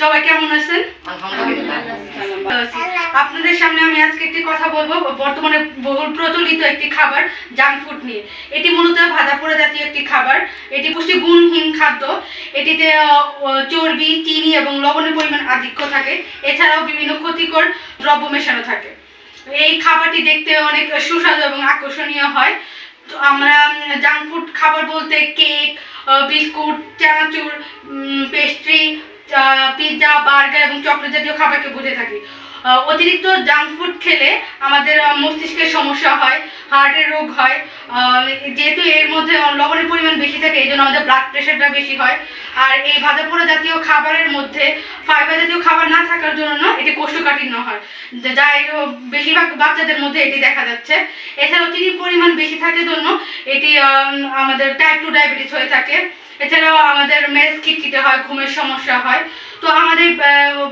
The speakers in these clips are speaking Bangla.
সবাই কেমন আছেন? আলহামদুলিল্লাহ। আপনাদের সামনে আমি আজকে একটি কথা বলব বর্তমানে বহুল প্রচলিত একটি খাবার জাঙ্ক ফুড নিয়ে। এটি মূলত ভাজা পোড়া জাতীয় একটি খাবার। এটি পুষ্টি গুণহীন খাদ্য। এটিতে চর্বি চিনি এবং লবণের পরিমাণ আধিক্য থাকে। এছাড়াও বিভিন্ন ক্ষতিকর দ্রব্য মেশানো থাকে। এই খাবারটি দেখতে অনেক সুস্বাদু এবং আকর্ষণীয় হয়। তো আমরা জাঙ্ক ফুড খাবার বলতে কেক বিস্কুট চানাচুর পেস্ট্রি পিৎজা বার্গার এবং চকলেট জাতীয় খাবারকে বুঝে থাকি। অতিরিক্ত জাঙ্ক ফুড খেলে আমাদের মস্তিষ্কের সমস্যা হয় হার্টের রোগ হয়। যেহেতু এর মধ্যে লবণের পরিমাণ বেশি থাকে, এই জন্য আমাদের ব্লাড প্রেশারটা বেশি হয়। আর এই ভাজা পোড়া জাতীয় খাবারের মধ্যে ফাইবার জাতীয় খাবার না থাকার জন্য এটি কোষ্ঠকাঠিন্য হয়। যা- বেশিরভাগ বাচ্চাদের মধ্যে এটি দেখা যাচ্ছে। এছাড়াও চিনির পরিমাণ বেশি থাকার জন্য এটি আমাদের টাইপ টু ডায়াবেটিস হয়ে থাকে। এছাড়াও আমাদের মেজ খিটখিটে হয়, ঘুমের সমস্যা হয়। তো আমাদের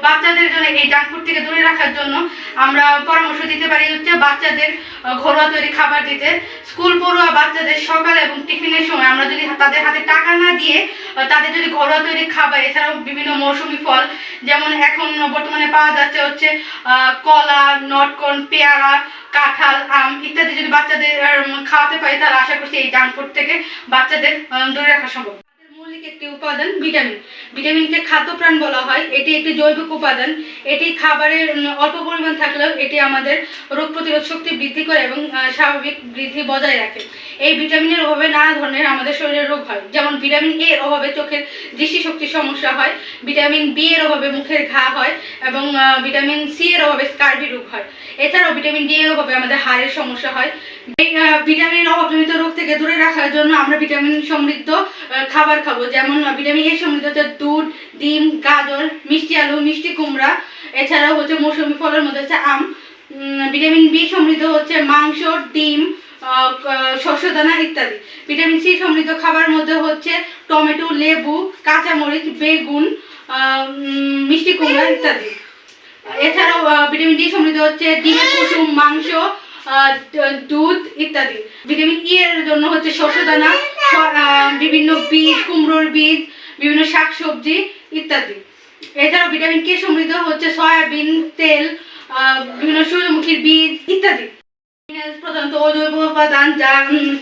বাচ্চাদের জন্য এই জাঙ্ক ফুড থেকে দূরে রাখার জন্য আমরা পরামর্শ দিতে পারি হচ্ছে বাচ্চাদের ঘরোয়া তৈরি খাবার দিতে। স্কুল পড়ুয়া বাচ্চাদের সকাল এবং টিফিনের সময় আমরা যদি তাদের হাতে টাকা না দিয়ে তাদের যদি ঘরোয়া তৈরি খাবার, এছাড়াও বিভিন্ন মৌসুমি ফল, যেমন এখন বর্তমানে পাওয়া যাচ্ছে হচ্ছে কলা, নটকন, পেয়ারা, কাঁঠাল, আম ইত্যাদি যদি বাচ্চাদের খাওয়াতে পারি, তাহলে আশা করছি এই জাঙ্ক থেকে বাচ্চাদের দূরে রাখা সম্ভব। মৌলিক একটি উপাদান, ভিটামিন। ভিটামিনকে খাদ্যপ্রাণ বলা হয়। এটি একটি জৈবিক উপাদান। এটি খাবারের অল্প পরিমাণ থাকলেও এটি আমাদের রোগ প্রতিরোধ শক্তি বৃদ্ধি করে এবং স্বাভাবিক বৃদ্ধি বজায় রাখে। এই ভিটামিনের অভাবে নানা ধরনের আমাদের শরীরে রোগ হয়। যেমন ভিটামিন এর অভাবে চোখের দৃষ্টিশক্তির সমস্যা হয়। ভিটামিন বি এর অভাবে মুখের ঘা হয়। এবং ভিটামিন সি এর অভাবে স্কার্বি রোগ হয়। এছাড়াও ভিটামিন ডি এর অভাবে আমাদের হাড়ের সমস্যা হয়। আহ, অভাবজনিত রোগ থেকে দূরে রাখার জন্য আমরা ভিটামিন সমৃদ্ধ খাবার খাব। যেমন ভিটামিন এ সমৃদ্ধ হচ্ছে দুধ ডিম গাজর মিষ্টি আলু মিষ্টি কুমড়া। এছাড়াও হচ্ছে মৌসুমি ফলের মধ্যে হচ্ছে আম। ভিটামিন বি সমৃদ্ধ হচ্ছে মাংস ডিম আহ, ক- শস্যদানা ইত্যাদি। ভিটামিন সি সমৃদ্ধ খাবার মধ্যে হচ্ছে টমেটো লেবু কাঁচামরিচ বেগুন মিষ্টি কুমড়া ইত্যাদি। এছাড়াও ভিটামিন ডি সমৃদ্ধ হচ্ছে ডিমের কুসুম, মাংস দুধ ইত্যাদি। ভিটামিন ই এর জন্য হচ্ছে শস্যদানা দানা বিভিন্ন বীজ, কুমড়োর বীজ, বিভিন্ন শাকসবজি ইত্যাদি। এছাড়াও ভিটামিন কে সমৃদ্ধ হচ্ছে সয়াবিন, তেল বিভিন্ন সূর্যমুখীর বীজ ইত্যাদি। প্রধানত অজৈব উপাদান যা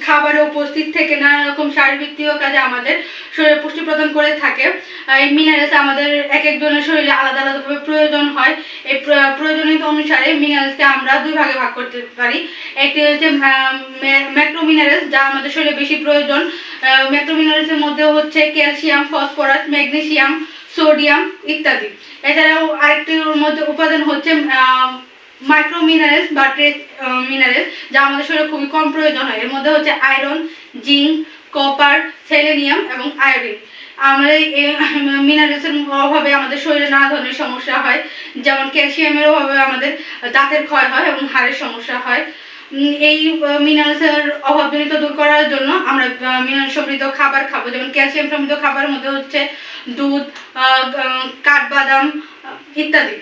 খাবারে উপস্থিত থেকে নানা রকম শারীরবৃত্তীয় কাজে আমাদের শরীরে পুষ্টি প্রদান করে থাকে। এই মিনারেলস আমাদের এক একজনের শরীরে আলাদা আলাদাভাবে প্রয়োজন হয়। এই প্রয়োজনীয়তা অনুসারে মিনারেলসকে আমরা দুই ভাগে ভাগ করতে পারি। একটি হচ্ছে ম্যাক্রো মিনারেলস যা আমাদের শরীরে বেশি প্রয়োজন। ম্যাক্রো মিনারেলসের মধ্যে হচ্ছে ক্যালসিয়াম ফসফরাস ম্যাগনেসিয়াম সোডিয়াম ইত্যাদি। এছাড়াও আরেকটির মধ্যে উপাদান হচ্ছে মাইক্রো মিনারেলস বা ট্রেস মিনারেলস যা আমাদের শরীরে খুবই কম প্রয়োজন হয়। এর মধ্যে হচ্ছে আয়রন জিঙ্ক কপার সেলেনিয়াম এবং আয়োডিন আমাদের এই মিনারেলসের অভাবে আমাদের শরীরে নানা ধরনের সমস্যা হয়। যেমন ক্যালসিয়ামের অভাবে আমাদের দাঁতের ক্ষয় হয় এবং হাড়ের সমস্যা হয়। এই মিনারেলসের অভাবজনিত দূর করার জন্য আমরা মিনারেল সমৃদ্ধ খাবার খাব। যেমন ক্যালসিয়াম সমৃদ্ধ খাবারের মধ্যে হচ্ছে দুধ কাঠবাদাম ইত্যাদি।